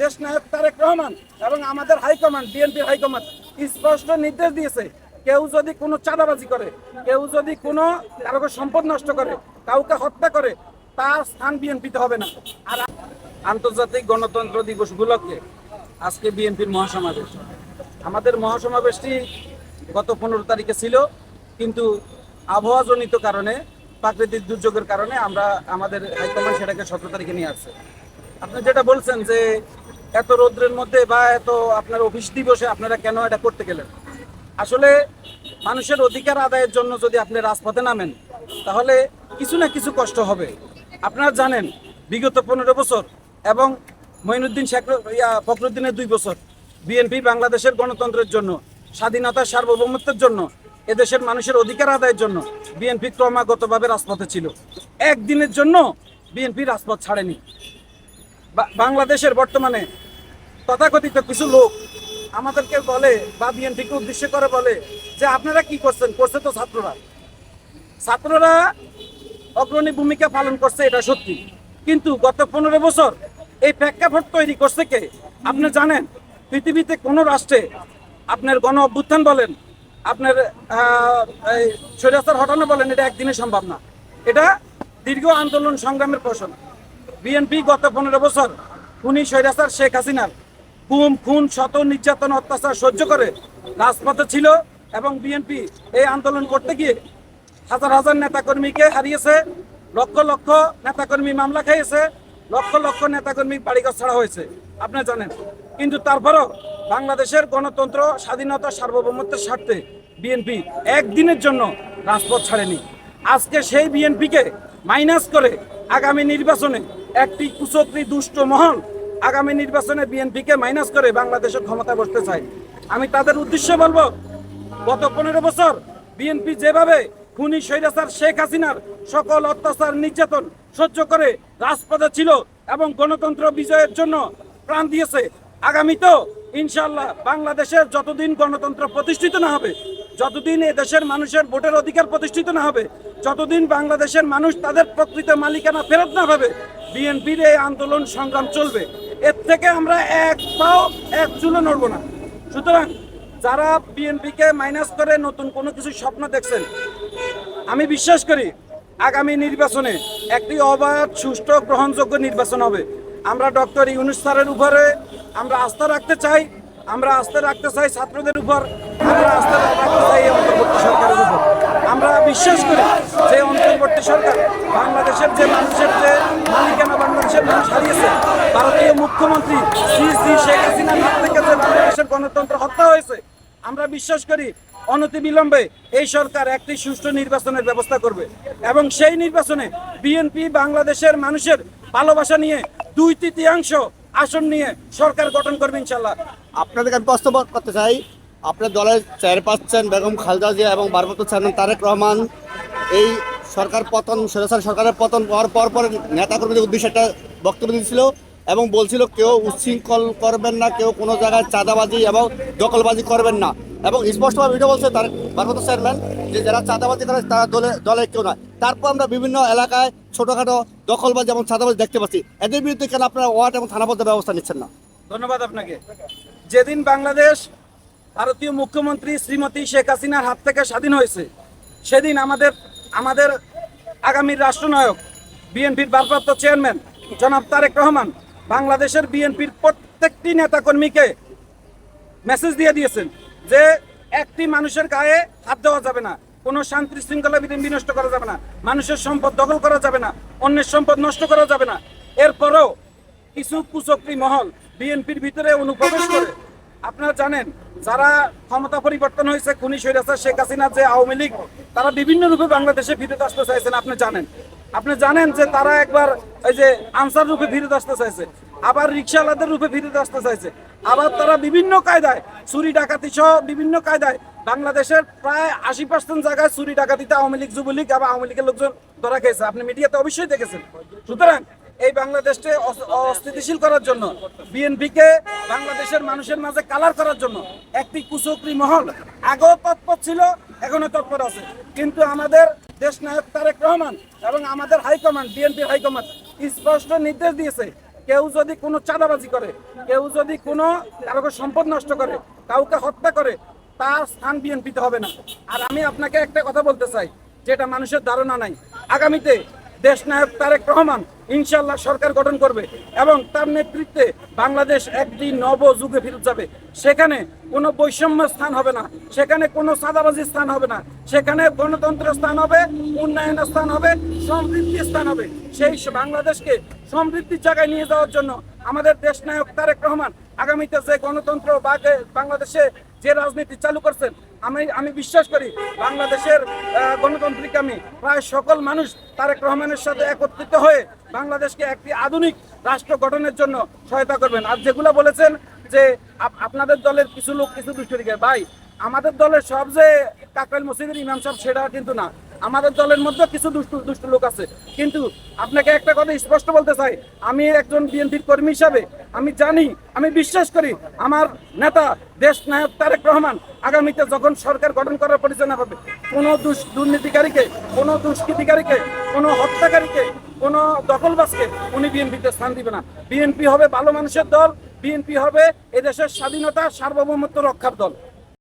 দেশ নায়ক তারেক রহমান এবং আমাদের হাইকমান্ড, বিএনপি হাইকমান্ড স্পষ্ট নির্দেশ দিয়েছে, কেউ যদি কোনো চাঁদাবাজি করে, কেউ যদি কোনো কারও সম্পদ নষ্ট করে, কাউকে হত্যা করে, তার স্থান বিএনপিতে হবে না। আর আন্তর্জাতিক গণতন্ত্র দিবস উপলক্ষে আজকে বিএনপির মহাসমাবেশ। আমাদের মহাসমাবেশটি গত পনেরো তারিখে ছিল, কিন্তু আবহাওয়াজনিত কারণে, প্রাকৃতিক দুর্যোগের কারণে আমরা আমাদের হাইকমান্ড সেটাকে সতেরো তারিখে নিয়ে আসছে। আপনি যেটা বলছেন যে এত রৌদ্রের মধ্যে বা এত আপনার অফিস দিবসে আপনারা কেন এটা করতে গেলেন? আসলে মানুষের অধিকার আদায়ের জন্য যদি আপনি রাজপথে নামেন, তাহলে কিছু না কিছু কষ্ট হবে। আপনারা জানেন, বিগত পনেরো বছর এবং মঈনুদ্দিন শেখ, ইয়া, ফখরুদ্দিনের দুই বছর বিএনপি বাংলাদেশের গণতন্ত্রের জন্য স্বাধীনতার সার্বভৌমত্বের জন্য, এদেশের মানুষের অধিকার আদায়ের জন্য বিএনপি ক্রমাগতভাবে রাজপথে ছিল। একদিনের জন্য বিএনপি রাজপথ ছাড়েনি। বাংলাদেশের বর্তমানে তথাকথিত কিছু লোক আমাদেরকে বলে বা বিএনপিকে উদ্দেশ্য করে বলে যে আপনারা কি করছেন? করছে তো ছাত্ররা। ছাত্ররা অগ্রণী ভূমিকা পালন করছে, এটা সত্যি। কিন্তু গত পনেরো বছর এই প্রেক্ষাপট তৈরি করছে কে? আপনি জানেন, পৃথিবীতে কোনো রাষ্ট্রে আপনার গণ অভ্যুত্থান বলেন, আপনার স্বৈরাচার হটানো বলেন, এটা একদিনে সম্ভব না। এটা দীর্ঘ আন্দোলন সংগ্রামের ফসল বিএনপি গত পনেরো বছর খুনি স্বৈরাচার শেখ হাসিনার গুম খুন, শত নির্যাতন, অত্যাচার সহ্য করে রাজপথে ছিল এবং বিএনপি এই আন্দোলন করতে গিয়ে হাজার হাজার নেতাকর্মীকে হারিয়েছে, লক্ষ লক্ষ নেতাকর্মী মামলা খাইয়েছে, লক্ষ লক্ষ নেতাকর্মী বাড়িঘর ছাড়া হয়েছে। আপনি জানেন, কিন্তু তারপরও বাংলাদেশের গণতন্ত্র, স্বাধীনতা, সার্বভৌমত্বের স্বার্থে বিএনপি একদিনের জন্য রাজপথ ছাড়েনি। আজকে সেই বিএনপিকে মাইনাস করে আগামী নির্বাচনে একটি কুচক্রি দুষ্ট মহল আগামী নির্বাচনে বিএনপিকে মাইনাস করে বাংলাদেশের ক্ষমতা বসতে চায়। আমি তাদের উদ্দেশ্যে বলব, গত পনেরো বছর বিএনপি যেভাবে খুনি স্বৈরাচার শেখ হাসিনার সকল অত্যাচার নির্যাতন সহ্য করে রাজপথে ছিল এবং গণতন্ত্র বিজয়ের জন্য প্রাণ দিয়েছে, আগামীতেও ইনশাল্লাহ বাংলাদেশের যতদিন গণতন্ত্র প্রতিষ্ঠিত না হবে, যতদিন এ দেশের মানুষের ভোটের অধিকার প্রতিষ্ঠিত না হবে, যতদিন বাংলাদেশের মানুষ তাদের প্রকৃত মালিকানা ফেরত না পাবে বিএনপির এই আন্দোলন সংগ্রাম চলবে। এর থেকে আমরা এক পাও এক চুলো নড়ব না। সুতরাং যারা বিএনপিকে মাইনাস করে নতুন কোনো কিছু স্বপ্ন দেখছেন, আমি বিশ্বাস করি আগামী নির্বাচনে একটি অবাধ, সুষ্ঠু, গ্রহণযোগ্য নির্বাচন হবে। আমরা ডক্টর ইউনুস স্যারের উপরে আমরা আস্থা রাখতে চাই, আমরা আস্থা রাখতে চাই ছাত্রদের উপর, আমরা আস্থা রাখতে চাই অন্তর্বর্তী সরকারের উপর। আমরা বিশ্বাস করি যে অন্তর্বর্তী সরকার বাংলাদেশের যে মানুষের যে মালিকানা বাংলাদেশের মানুষ হারিয়েছে, ভারতীয় মুখ্যমন্ত্রী শ্রী শ্রী শেখ হাসিনার হাত থেকে যে বাংলাদেশের গণতন্ত্র হত্যা হয়েছে, আমরা বিশ্বাস করি অনতিবিলম্বে এই সরকার একটি সুষ্ঠু নির্বাচনের ব্যবস্থা করবে এবং সেই নির্বাচনে বিএনপি বাংলাদেশের মানুষের ভালোবাসা নিয়ে দুই তৃতীয়াংশ আসন নিয়ে সরকার গঠন করবে ইনশাল্লাহ আপনাদেরকে আমি প্রশ্ন করতে চাই আপনার দলের চেয়ার পাচ্ছেন বেগম খালেদা জিয়া এবং ভারপ্রাপ্ত চেয়ারম্যান তারেক রহমান, এই সরকার পতন সরেসার সরকারের পতন হওয়ার পর পর নেতাকর্মীদের উদ্দেশ্যে একটা বক্তব্য দিয়েছিল এবং বলছিল কেউ উচ্ছৃঙ্খল করবেন না, কেউ কোনো জায়গায় চাঁদাবাজি এবং দখলবাজি করবেন না। এবং স্পষ্টভাবে এটা বলছে তার ভারপ্রাপ্ত চেয়ারম্যান যে যারা চাঁদাবাজি করে তারা দলে দলে কেউ নয়। তারপর আমরা বিভিন্ন এলাকায় ছোটোখাটো দখলবাজি এবং চাঁদাবাজি দেখতে পাচ্ছি। এদের বিরুদ্ধে কেন আপনারা ওয়ার্ড এবং থানাবদ্ধ ব্যবস্থা নিচ্ছেন না? ধন্যবাদ আপনাকে। যেদিন বাংলাদেশ ভারতীয় মুখ্যমন্ত্রী শ্রীমতী শেখ হাসিনার হাত থেকে স্বাধীন হয়েছে। সেদিন আমাদের আমাদের আগামীর রাষ্ট্রনায়ক, বিএনপির ভারপ্রাপ্ত চেয়ারম্যান জনাব তারেক রহমান বাংলাদেশের বিএনপির প্রত্যেকটি নেতাকর্মীকে মেসেজ দিয়ে দিয়েছেন যে একটি মানুষের গায়ে হাত দেওয়া যাবে না, কোনো শান্তি শৃঙ্খলা বিনষ্ট করা যাবে না, মানুষের সম্পদ দখল করা যাবে না, অন্যের সম্পদ নষ্ট করা যাবে না। এরপরেও কিছু কুচক্রি মহল বিএনপির ভিতরে অনুপ্রবেশ করে। আপনারা জানেন, যারা ক্ষমতা পরিবর্তন হয়েছে, খুনি স্বৈরাচার শেখ হাসিনা যে আওয়ামী লীগ, তারা বিভিন্ন রূপে বাংলাদেশে ফিরত আসতে চাইছেন, আপনি জানেন। আপনি জানেন যে তারা একবার এই যে আনসার রূপে ফিরত আসতে চাইছে, আবার রিক্সাওয়ালাদের রূপে ফিরত আসতে চাইছে, আবার তারা বিভিন্ন কায়দায়, চুরি ডাকাতি সহ বিভিন্ন কায়দায় বাংলাদেশের প্রায় আশি পার্সেন্ট জায়গায় চুরি ডাকাতিতে আওয়ামী লীগ, যুবলীগ এবং আওয়ামী লীগের লোকজন ধরা খেয়েছে। আপনি মিডিয়াতে অবশ্যই দেখেছেন। সুতরাং এই বাংলাদেশকে অস্থিতিশীল করার জন্য, বিএনপিকে বাংলাদেশের মানুষের মাঝে কালার করার জন্য একটি কুচক্রি মহল আগেও তৎপর ছিল, এখনও তৎপর আছে। কিন্তু আমাদের দেশ নায়ক তারেক রহমান এবং আমাদের হাইকমান্ড বিএনপির হাইকমান্ড স্পষ্ট নির্দেশ দিয়েছে, কেউ যদি কোনো চাঁদাবাজি করে, কেউ যদি কোনো কারোকে সম্পদ নষ্ট করে, কাউকে হত্যা করে, তার স্থান বিএনপিতে হবে না। আর আমি আপনাকে একটা কথা বলতে চাই, যেটা মানুষের ধারণা নাই। আগামীতে দেশ নায়ক তারেক রহমান ইনশাল্লাহ সরকার গঠন করবে এবং তার নেতৃত্বে বাংলাদেশ একটি নব যুগে ফিরে যাবে। সেখানে কোনো বৈষম্য স্থান হবে না, সেখানে কোনো সাদাবাজির স্থান হবে না, সেখানে গণতন্ত্রের স্থান হবে, উন্নয়নের স্থান হবে, সমৃদ্ধির স্থান হবে। সেই বাংলাদেশকে সমৃদ্ধির জায়গায় নিয়ে যাওয়ার জন্য আমাদের দেশ নায়ক তারেক রহমান আগামীতে যে গণতন্ত্র বা বাংলাদেশে যে রাজনীতি চালু করছেন, আমি আমি বিশ্বাস করি বাংলাদেশের গণতান্ত্রিক আমি প্রায় সকল মানুষ তারেক রহমানের সাথে একত্রিত হয়ে বাংলাদেশকে একটি আধুনিক রাষ্ট্র গঠনের জন্য সহায়তা করবেন। আর যেগুলো বলেছেন যে আপনাদের দলের কিছু লোক, কিছু দুষ্টদিকে ভাই, আমাদের দলের সব যে কাকরাইল মসজিদের ইমাম সাহেব, সেটা কিন্তু না। আমাদের দলের মধ্যে কিছু দুষ্টু দুষ্টু লোক আছে। কিন্তু আপনাকে একটা কথা স্পষ্ট বলতে চাই। আমি একজন বিএনপির কর্মী হিসাবে আমি জানি, আমি বিশ্বাস করি আমার নেতা দেশ নায়ক তারেক রহমান আগামীতে যখন সরকার গঠন করার পরিচালনা হবে, কোনো দুর্নীতিকারীকে, কোনো দুষ্কৃতিকারীকে, কোনো হত্যাকারীকে, কোনো দখলবাজকে উনি বিএনপিতে স্থান দিবে না। বিএনপি হবে ভালো মানুষের দল, বিএনপি হবে এদেশের স্বাধীনতা, সার্বভৌমত্ব রক্ষার দল।